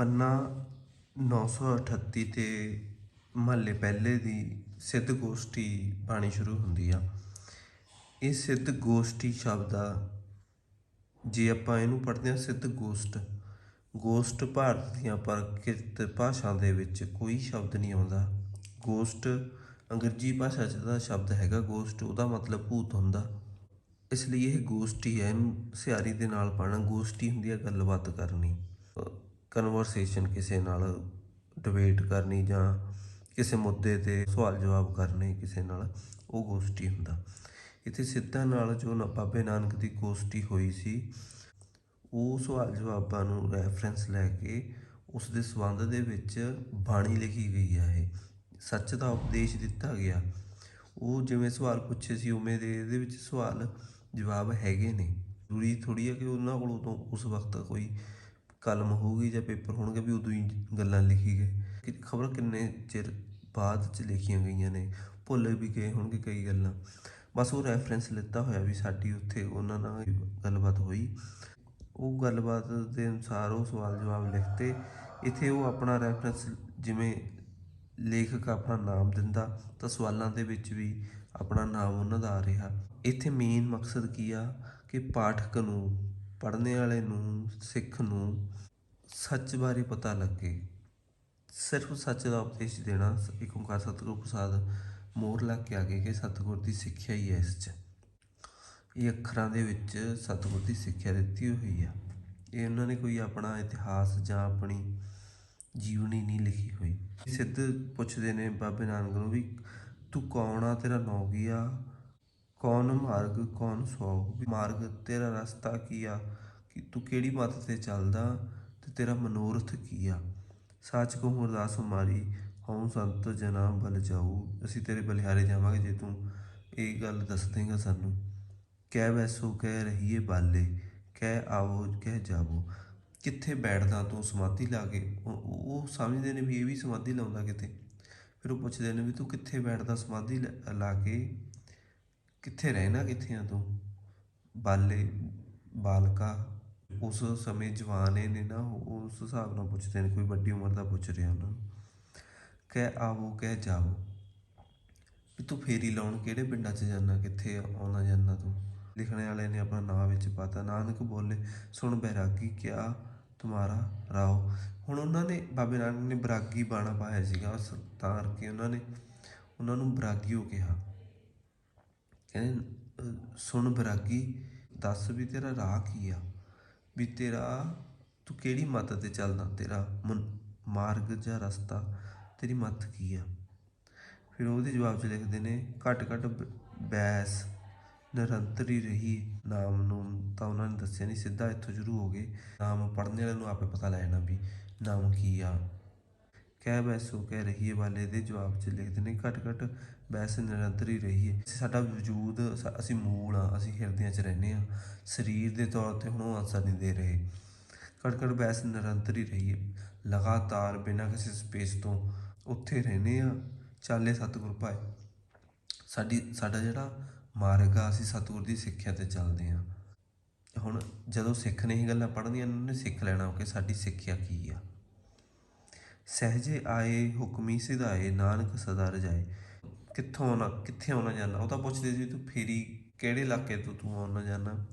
ਪੰਨਾ 938 ਤੇ ਮਹੱਲੇ ਪਹਿਲੇ ਦੀ ਸਿੱਧ ਗੋਸ਼ਟੀ ਬਾਣੀ ਸ਼ੁਰੂ ਹੁੰਦੀ ਆ। ਇਹ ਸਿੱਧ ਗੋਸ਼ਟੀ ਸ਼ਬਦ ਆ। ਜੇ ਆਪਾਂ ਇਹਨੂੰ ਪੜ੍ਹਦੇ ਹਾਂ ਸਿੱਧ ਗੋਸ਼ਟ ਗੋਸ਼ਟ ਭਾਰਤ ਦੀਆਂ ਪ੍ਰਕਿਰਤ ਭਾਸ਼ਾ ਦੇ ਵਿੱਚ ਕੋਈ ਸ਼ਬਦ ਨਹੀਂ ਆਉਂਦਾ। ਗੋਸ਼ਟ ਅੰਗਰੇਜ਼ੀ ਭਾਸ਼ਾ 'ਚ ਦਾ ਸ਼ਬਦ ਹੈਗਾ, ਗੋਸ਼ਟ ਉਹਦਾ ਮਤਲਬ ਭੂਤ ਹੁੰਦਾ। ਇਸ ਲਈ ਇਹ ਗੋਸ਼ਟੀ ਹੈ, ਇਹਨੂੰ ਸਿਆਰੀ ਦੇ ਨਾਲ ਪੜ੍ਹਨਾ, ਗੋਸ਼ਟੀ ਹੁੰਦੀ ਹੈ ਗੱਲਬਾਤ ਕਰਨੀ। ਕਨਵਰਸੇਸ਼ਨ ਕਿਸੇ ਨਾਲ ਡਿਬੇਟ ਕਰਨੀ ਜਾਂ ਕਿਸੇ ਮੁੱਦੇ ਤੇ ਸਵਾਲ ਜਵਾਬ ਕਰਨੇ ਕਿਸੇ ਨਾਲ, ਉਹ ਗੋਸ਼ਟੀ ਹੁੰਦਾ। ਇੱਥੇ ਸਿੱਧਾ ਨਾਲ ਜੋ ਨ- ਬਾਬੇ ਨਾਨਕ ਦੀ ਗੋਸ਼ਟੀ ਹੋਈ ਸੀ, ਉਹ ਸਵਾਲ ਜਵਾਬਾਂ ਨੂੰ ਰੈਫਰੈਂਸ ਲੈ ਕੇ ਉਸ ਦੇ ਸੰਬੰਧ ਦੇ ਵਿੱਚ ਬਾਣੀ ਲਿਖੀ ਗਈ ਹੈ ਇਹ। ਸੱਚ ਦਾ ਉਪਦੇਸ਼ ਦਿੱਤਾ ਗਿਆ। ਉਹ ਜਿਵੇਂ ਸਵਾਲ ਪੁੱਛੇ ਸੀ, ਉਵੇਂ ਦੇ ਇਹਦੇ ਵਿੱਚ ਸਵਾਲ ਜਵਾਬ ਹੈਗੇ ਨੇ। ਜ਼ਰੂਰੀ ਥੋੜੀ ਹੈ ਕਿ ਉਹਨਾਂ ਕੋਲ ਉਦੋਂ ਉਸ ਵਕਤ ਕੋਈ ਕਲਮ ਹੋਊਗੀ ਜਾਂ ਪੇਪਰ ਹੋਣਗੇ ਵੀ ਉਦੋਂ ਹੀ ਗੱਲਾਂ ਲਿਖੀ ਗਏ। ਕਿ ਖਬਰ ਕਿੰਨੇ ਚਿਰ ਬਾਅਦ ਚ ਲਿਖੀਆਂ ਗਈਆਂ ਨੇ, ਭੁੱਲ ਵੀ ਗਏ ਹੋਣਗੇ ਕਈ ਗੱਲਾਂ। ਬਸ ਉਹ ਰੈਫਰੈਂਸ ਲਿੱਤਾ ਹੋਇਆ ਵੀ ਸਾਡੀ ਉੱਥੇ ਉਹਨਾਂ ਨਾਲ ਗੱਲਬਾਤ ਹੋਈ। ਉਹ ਗੱਲਬਾਤ ਦੇ ਅਨੁਸਾਰ ਉਹ ਸਵਾਲ ਜਵਾਬ ਲਿਖਤੇ। ਇੱਥੇ ਉਹ ਆਪਣਾ ਰੈਫਰੈਂਸ ਜਿਵੇਂ ਲੇਖਕ ਆਪਣਾ ਨਾਮ ਦਿੰਦਾ, ਤਾਂ ਸਵਾਲਾਂ ਦੇ ਵਿੱਚ ਵੀ ਆਪਣਾ ਨਾਮ ਉਹਨਾਂ ਦਾ ਆ ਰਿਹਾ। ਇੱਥੇ ਮੇਨ ਮਕਸਦ ਕੀ ਆ? ਕਿ ਪਾਠਕ ਨੂੰ ਪੜ੍ਹਨੇ ਵਾਲੇ ਨੂੰ, ਸਿੱਖ ਨੂੰ ਸੱਚ ਬਾਰੇ ਪਤਾ ਲੱਗੇ। ਸਿਰਫ ਸੱਚ ਦਾ ਉਪਦੇਸ਼ ਦੇਣਾ ਇੱਕ ਓਂਕਾਰ ਸਤਿਗੁਰੂ ਪ੍ਰਸਾਦ ਮੋਹਰ ਲਾ ਕੇ ਆ ਗਏ ਕਿ ਸਤਿਗੁਰ ਦੀ ਸਿੱਖਿਆ ਹੀ ਹੈ ਇਸ 'ਚ। ਇਹ ਅੱਖਰਾਂ ਦੇ ਵਿੱਚ ਸਤਿਗੁਰ ਦੀ ਸਿੱਖਿਆ ਦਿੱਤੀ ਹੋਈ ਆ। ਇਹ ਉਹਨਾਂ ਨੇ ਕੋਈ ਆਪਣਾ ਇਤਿਹਾਸ ਜਾਂ ਆਪਣੀ ਜੀਵਨੀ ਨਹੀਂ ਲਿਖੀ ਹੋਈ। ਸਿੱਧ ਪੁੱਛਦੇ ਨੇ, ਬਾਬੇ ਨਾਨਕ ਨੂੰ ਵੀ ਤੂੰ ਕੌਣ ਆ? ਤੇਰਾ ਨਾਂ ਕੀ ਆ? ਕੌਣ ਮਾਰਗ, ਕੌਣ ਸੋ ਮਾਰਗ ਤੇਰਾ ਰਸਤਾ ਕੀ ਆ? ਕਿ ਤੂੰ ਕਿਹੜੀ ਮੱਤ ਤੇ ਚੱਲਦਾ ਤੇ ਤੇਰਾ ਮਨੋਰਥ ਕੀ ਆ? ਸੱਚ ਕੋ ਅਰਦਾਸ ਹਮਾਰੀ, ਹਉ ਸੰਤ ਜਨਾ ਬਲ ਜਾਊ। ਅਸੀਂ ਤੇਰੇ ਬਲਿਹਾਰੇ ਜਾਵਾਂਗੇ ਜੇ ਤੂੰ ਇਹ ਗੱਲ ਦੱਸ ਦੇਗਾ ਸਾਨੂੰ। ਕਹਿ ਵੈਸੋ ਕਹਿ ਰਹੀਏ ਬਾਲੇ, ਕਹਿ ਆਵੋ, ਕਹਿ ਜਾਵੋ। ਕਿੱਥੇ ਬੈਠਦਾ ਤੂੰ ਸਮਾਧੀ ਲਾ ਕੇ? ਉਹ- ਸਮਝਦੇ ਨੇ ਵੀ ਇਹ ਵੀ ਸਮਾਧੀ ਲਾਉਂਦਾ ਕਿਤੇ। ਫਿਰ ਉਹ ਪੁੱਛਦੇ ਨੇ ਵੀ ਤੂੰ ਕਿੱਥੇ ਬੈਠਦਾ ਸਮਾਧੀ ਲਾ- ਲਾ ਕੇ? ਕਿੱਥੇ ਰਹਿਣਾ ਕਿੱਥੇ ਆ ਤੂੰ? ਬਾਲੇ, ਬਾਲਕਾ, ਉਸ ਸਮੇਂ ਜਵਾਨ ਨੇ ਨਾ ਉਹ ਉਸ ਹਿਸਾਬ ਨਾਲ ਪੁੱਛਦੇ ਨੇ, ਕੋਈ ਵੱਡੀ ਉਮਰ ਦਾ ਪੁੱਛ ਰਿਹਾ ਉਹਨਾਂ ਨੂੰ। ਕਹਿ ਆਵੋ, ਕਹਿ ਜਾਵੋ। ਵੀ ਤੂੰ ਫੇਰੀ ਲਾਉਣ ਕਿਹੜੇ ਪਿੰਡਾਂ 'ਚ ਜਾਣਾ ਕਿੱਥੇ ਆਉਣਾ ਜਾਣਾ ਤੂੰ? ਲਿਖਣੇ ਵਾਲੇ ਨੇ ਆਪਣਾ ਨਾਂ ਵਿੱਚ ਪਾਤਾ। ਨਾਨਕ ਬੋਲੇ, ਸੁਣ ਬੈਰਾਗੀ, ਕਿਆ ਤੁਮਾਰਾ ਰਾਓ? ਹੁਣ ਉਹਨਾਂ ਨੇ, ਬਾਬੇ ਨਾਨਕ ਨੇ ਬਰਾਗੀ ਬਾਣਾ ਪਾਇਆ ਸੀਗਾ ਤਾਂ ਕਰਕੇ ਉਹਨਾਂ ਨੇ, ਉਹਨਾਂ ਨੂੰ ਬਰਾਗੀਓ ਕਿਹਾ। ਕਹਿੰਦੇ ਸੁਣ ਬਰਾਗੀ, ਦੱਸ ਵੀ ਤੇਰਾ ਰਾਹ ਕੀ ਆ? ਵੀ ਤੇਰਾ, ਤੂੰ ਕਿਹੜੀ ਮੱਤ ਤੇ ਚੱਲਦਾ? ਤੇਰਾ ਮਨ- ਮਾਰਗ ਜਾਂ ਰਸਤਾ? ਤੇਰੀ ਮੱਤ ਕੀ ਆ? ਫਿਰ ਉਹਦੇ ਜਵਾਬ 'ਚ ਲਿਖਦੇ ਨੇ, ਘੱਟ ਘੱਟ ਬ- ਬੈਸ, ਨਿਰੰਤਰ ਰਹੀ ਨਾਮ ਨੂੰ। ਤਾਂ ਉਹਨਾਂ ਨੇ ਦੱਸਿਆ ਨਹੀਂ ਸਿੱਧਾ ਇੱਥੋਂ ਸ਼ੁਰੂ ਹੋ ਗਏ। ਨਾਮ ਪੜ੍ਹਨੇ ਵਾਲੇ ਨੂੰ ਆਪੇ ਪਤਾ ਲੈ ਜਾਣਾ ਵੀ ਨਾਮ ਕੀ ਆ। ਕਹਿ ਬੈਸੋ ਕਹਿ ਰਹੀਏ ਵਾਲੇ ਦੇ ਜਵਾਬ 'ਚ ਲਿਖਦੇ ਨੇ, ਘੱਟ ਘੱਟ ਬੈਸ ਨਿਰੰਤਰ ਹੀ ਰਹੀਏ ਸਾਡਾ ਵਜੂਦ ਅਸੀਂ ਮੂਲ ਆ ਅਸੀਂ ਹਿਰਦਿਆਂ 'ਚ ਰਹਿੰਦੇ ਆ ਸਰੀਰ ਦੇ ਤੌਰ ਤੇ ਹੁਣ ਉਹ ਆਨਸਰ ਨਹੀਂ ਦੇ ਰਹੇ। ਘੱਟ ਘੱਟ ਬੈਸ ਨਿਰੰਤਰ ਹੀ ਰਹੀਏ ਲਗਾਤਾਰ ਬਿਨਾਂ ਕਿਸੇ ਸਪੇਸ ਤੋਂ ਉੱਥੇ ਰਹਿੰਦੇ ਆ ਚਾਲੇ ਸਤਿਗੁਰ ਭਾਏ ਸਾਡੀ, ਸਾਡਾ ਜਿਹੜਾ ਮਾਰਗ ਆ, ਅਸੀਂ ਸਤਿਗੁਰ ਦੀ ਸਿੱਖਿਆ ਤੇ ਚੱਲਦੇ ਆ ਹੁਣ ਜਦੋਂ ਸਿੱਖ ਨੇ ਇਹ ਗੱਲਾਂ ਪੜ੍ਹਨੀਆਂ ਉਹਨਾਂ ਨੇ ਸਿੱਖ ਲੈਣਾ ਕਿ ਸਾਡੀ ਸਿੱਖਿਆ ਕੀ ਆ। ਸਹਿਜੇ ਆਏ ਹੁਕਮੀ ਸਿਧਾਏ, ਨਾਨਕ ਸਦਾ ਰਜਾਏ। ਕਿੱਥੋਂ ਆਉਣਾ, ਕਿੱਥੇ ਆਉਣਾ ਜਾਣਾ? ਉਹ ਤਾਂ ਪੁੱਛਦੇ ਸੀ, ਤੂੰ ਫੇਰੀ ਕਿਹੜੇ ਇਲਾਕੇ ਤੋਂ ਤੂੰ ਆਉਣਾ ਜਾਣਾ?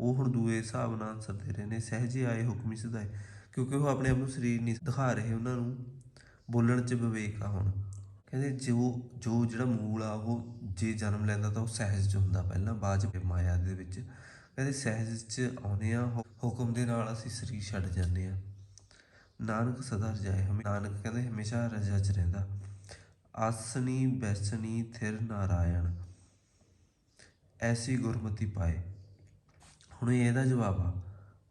ਉਹ ਹੁਣ ਦੂਏ ਹਿਸਾਬ ਨਾਲ answer ਦੇ ਰਹੇ ਨੇ, ਸਹਜੇ ਆਏ ਹੁਕਮੀ ਸਿਧਾਏ। ਕਿਉਂਕਿ ਉਹ ਆਪਣੇ ਆਪ ਨੂੰ ਸਰੀਰ ਨਹੀਂ ਦਿਖਾ ਰਹੇ, ਉਹਨਾਂ ਨੂੰ ਬੋਲਣ 'ਚ ਵਿਵੇਕ ਆ ਹੁਣ। ਕਹਿੰਦੇ ਜੋ ਜੋ ਜਿਹੜਾ ਮੂਲ ਆ, ਉਹ ਜੇ ਜਨਮ ਲੈਂਦਾ ਤਾਂ ਉਹ ਸਹਿਜ 'ਚ ਹੁੰਦਾ ਪਹਿਲਾਂ, ਬਾਅਦ 'ਚ ਮਾਇਆ ਦੇ ਵਿੱਚ। ਕਹਿੰਦੇ ਸਹਿਜ 'ਚ ਆਉਂਦੇ ਆ ਹੁਕਮ ਦੇ ਨਾਲ ਅਸੀਂ ਸਰੀਰ ਛੱਡ ਜਾਂਦੇ ਆ। ਨਾਨਕ ਸਦਾ ਰਜਾਏ, ਹਮੇ, ਨਾਨਕ ਕਹਿੰਦੇ ਹਮੇਸ਼ਾ ਰਜਾ 'ਚ ਰਹਿੰਦਾ। ਆਸਣੀ ਬੈਸਣੀ ਥਿਰ ਨਾਰਾਇਣ। ਐਸੀ ਗੁਰਮਤੀ ਪਾਏ। ਹੁਣ ਇਹਦਾ ਜਵਾਬ ਆ,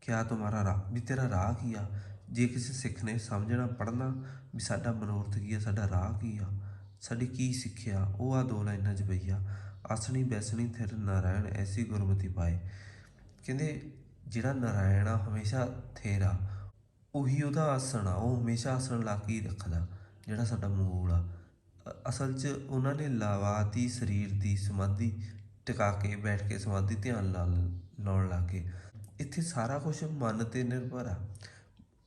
ਕਿਆ ਤੁਹਾਡਾ ਰਾਹ, ਵੀ ਤੇਰਾ ਰਾਹ ਕੀ ਆ? ਜੇ ਕਿਸੇ ਸਿੱਖ ਨੇ ਸਮਝਣਾ ਪੜਨਾ ਵੀ ਸਾਡਾ ਮਨੋਰਥ ਕੀ ਆ, ਸਾਡਾ ਰਾਹ ਕੀ ਆ? ਸਾਡੀ ਕੀ ਸਿੱਖਿਆ? ਉਹ ਆ ਦੋ ਲਾਈਨਾਂ 'ਚ ਪਈ ਆ ਆਸਣੀ ਬੈਸਣੀ ਥਿਰ ਨਾਰਾਇਣ, ਐਸੀ ਗੁਰਮਤੀ ਪਾਏ। ਕਹਿੰਦੇ ਜਿਹੜਾ ਨਾਰਾਇਣ ਆ, ਹਮੇਸ਼ਾ ਥੇਰਾ ਉਹੀ ਉਹਦਾ ਆਸਣ ਆ, ਉਹ ਹਮੇਸ਼ਾ ਆਸਣ ਲਾ ਕੇ ਹੀ ਰੱਖਦਾ, ਜਿਹੜਾ ਸਾਡਾ ਮੂਲ ਆ। ਅਸਲ 'ਚ ਉਹਨਾਂ ਨੇ ਲਾਵਾਤੀ ਸਰੀਰ ਦੀ ਸਮਾਧੀ ਟਿਕਾ ਕੇ, ਬੈਠ ਕੇ ਸਮਾਧੀ ਧਿਆਨ ਲਾ, ਲਾਉਣ ਲੱਗੇ। ਇੱਥੇ ਸਾਰਾ ਕੁਝ ਮਨ ਤੇ ਨਿਰਭਰ ਆ।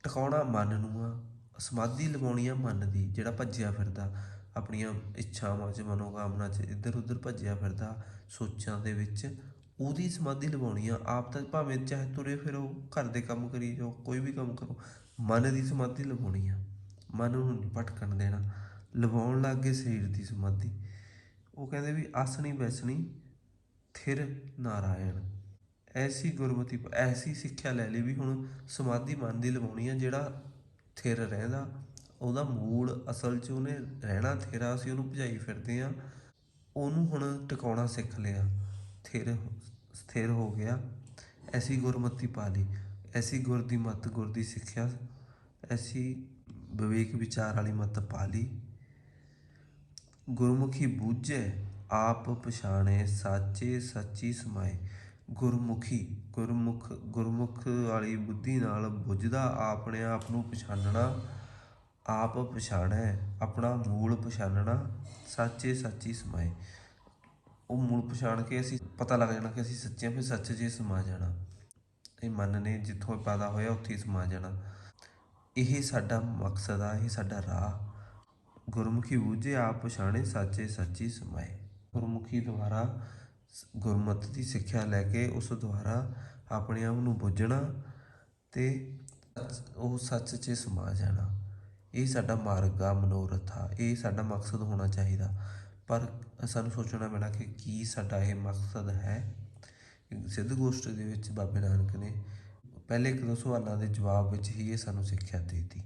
ਟਿਕਾਉਣਾ ਮਨ ਨੂੰ ਆ, ਸਮਾਧੀ ਲਵਾਉਣੀ ਆ ਮਨ ਦੀ, ਜਿਹੜਾ ਭੱਜਿਆ ਫਿਰਦਾ। ਆਪਣੀਆਂ ਇੱਛਾਵਾਂ 'ਚ, ਮਨੋਕਾਮਨਾ 'ਚ ਇੱਧਰ ਉੱਧਰ ਭੱਜਿਆ ਫਿਰਦਾ, ਸੋਚਾਂ ਦੇ ਵਿੱਚ ਉਹਦੀ ਸਮਾਧੀ ਲਵਾਉਣੀ ਆ। ਆਪ ਤਾਂ ਭਾਵੇਂ ਚਾਹੇ ਤੁਰੇ ਫਿਰੋ, ਘਰ ਦੇ ਕੰਮ ਕਰੀ ਜਾਓ, ਕੋਈ ਵੀ ਕੰਮ ਕਰੋ, ਮਨ ਦੀ ਸਮਾਧੀ ਲਵਾਉਣੀ ਆ। ਮਨ ਨੂੰ ਨਹੀਂ ਭਟਕਣ ਦੇਣਾ। ਲਵਾਉਣ ਲੱਗ ਗਏ ਸਰੀਰ ਦੀ ਸਮਾਧੀ। ਉਹ ਕਹਿੰਦੇ ਵੀ ਆਸਣੀ ਬੈਸਣੀ, ਥਿਰ ਨਾਰਾਇਣ। ਐਸੀ ਗੁਰਮਤੀ, ਐਸੀ ਸਿੱਖਿਆ ਲੈ ਲਈ ਵੀ ਹੁਣ ਸਮਾਧੀ ਮਨ ਦੀ ਲਵਾਉਣੀ ਆ, ਜਿਹੜਾ ਥਿਰ ਰਹਿੰਦਾ। ਉਹਦਾ ਮੂਲ ਅਸਲ 'ਚ ਉਹਨੇ ਰਹਿਣਾ, ਥਿਰਾ ਸੀ ਉਹਨੂੰ ਭਜਾਈ ਫਿਰਦੇ ਆ। ਉਹਨੂੰ ਹੁਣ ਟਿਕਾਉਣਾ ਸਿੱਖ ਲਿਆ। ਸਥਿਰ ਸਥਿਰ ਹੋ ਗਿਆ। ਐਸੀ ਗੁਰਮਤਿ ਪਾ ਲਈ। ਐਸੀ ਗੁਰ ਦੀ ਮਤ, ਗੁਰ ਦੀ ਸਿੱਖਿਆ, ਐਸੀ ਵਿਵੇਕ ਵਿਚਾਰ ਵਾਲੀ ਮਤ ਪਾ ਲਈ। ਗੁਰਮੁਖੀ ਬੂਝੈ, ਆਪ ਪਛਾਣੇ, ਸਾਚੇ ਸੱਚੀ ਸਮਾਏ। ਗੁਰਮੁਖੀ, ਗੁਰਮੁਖ ਗੁਰਮੁਖ ਵਾਲੀ ਬੁੱਧੀ ਨਾਲ ਬੁੱਝਦਾ, ਆਪਣੇ ਆਪ ਨੂੰ ਪਛਾਨਣਾ ਆਪ ਪਛਾਣੈ, ਆਪਣਾ ਮੂਲ ਪਛਾਨਣਾ ਸਾਚੇ ਸੱਚੀ ਸਮਾਏ। ਉਹ ਮੁੜ ਪਛਾਣ ਕੇ ਅਸੀਂ ਪਤਾ ਲੱਗ ਜਾਣਾ ਕਿ ਅਸੀਂ ਸੱਚੇ ਹਾਂ ਫਿਰ ਸੱਚ 'ਚ ਸਮਾ ਜਾਣਾ। ਇਹ ਮਨ ਨੇ ਜਿੱਥੋਂ ਪੈਦਾ ਹੋਇਆ, ਉੱਥੇ ਹੀ ਸਮਾ ਜਾਣਾ। ਇਹ ਸਾਡਾ ਮਕਸਦ ਆ, ਇਹ ਸਾਡਾ ਰਾਹ। ਗੁਰਮੁਖੀ ਬੂਝੇ, ਆਪ ਪਛਾਣੇ, ਸਾਚੇ ਸੱਚੀ ਸਮਾਏ। ਗੁਰਮੁਖੀ ਦੁਆਰਾ ਗੁਰਮਤਿ ਦੀ ਸਿੱਖਿਆ ਲੈ ਕੇ ਉਸ ਦੁਆਰਾ ਆਪਣੇ ਆਪ ਨੂੰ ਬੁੱਝਣਾ ਤੇ ਉਹ ਸੱਚ 'ਚ ਸਮਾ ਜਾਣਾ। ਇਹ ਸਾਡਾ ਮਾਰਗ ਆ ਮਨੋਰਥ ਆ। ਇਹ ਸਾਡਾ ਮਕਸਦ ਹੋਣਾ ਚਾਹੀਦਾ। ਪਰ ਸਾਨੂੰ ਸੋਚਣਾ ਪੈਣਾ ਕਿ ਕੀ ਸਾਡਾ ਇਹ ਮਕਸਦ ਹੈ। ਸਿੱਧ ਗੋਸ਼ਟ ਦੇ ਵਿੱਚ ਬਾਬੇ ਨਾਨਕ ਨੇ ਪਹਿਲੇ ਇੱਕ ਦੋ ਸਵਾਲਾਂ ਦੇ ਜਵਾਬ ਵਿੱਚ ਹੀ ਇਹ ਸਾਨੂੰ ਸਿੱਖਿਆ ਦੇ ਦਿੱਤੀ।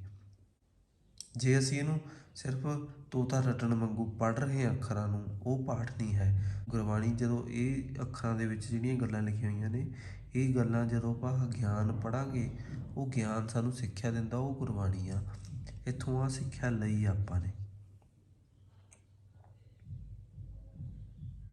ਜੇ ਅਸੀਂ ਇਹਨੂੰ ਸਿਰਫ ਤੋਤਾ ਰਟਣ ਵਾਂਗੂ ਪੜ੍ਹ ਰਹੇ ਹਾਂ ਅੱਖਰਾਂ ਨੂੰ, ਉਹ ਪਾਠ ਨਹੀਂ ਹੈ। ਗੁਰਬਾਣੀ ਜਦੋਂ ਇਹ ਅੱਖਰਾਂ ਦੇ ਵਿੱਚ ਜਿਹੜੀਆਂ ਗੱਲਾਂ ਲਿਖੀਆਂ ਹੋਈਆਂ ਨੇ, ਇਹ ਗੱਲਾਂ ਜਦੋਂ ਆਪਾਂ ਗਿਆਨ ਪੜਾਂਗੇ ਉਹ ਗਿਆਨ ਸਾਨੂੰ ਸਿੱਖਿਆ ਦਿੰਦਾ, ਉਹ ਗੁਰਬਾਣੀ ਆ। ਇੱਥੋਂ ਆ ਸਿੱਖਿਆ ਲਈ ਆਪਾਂ ਨੇ।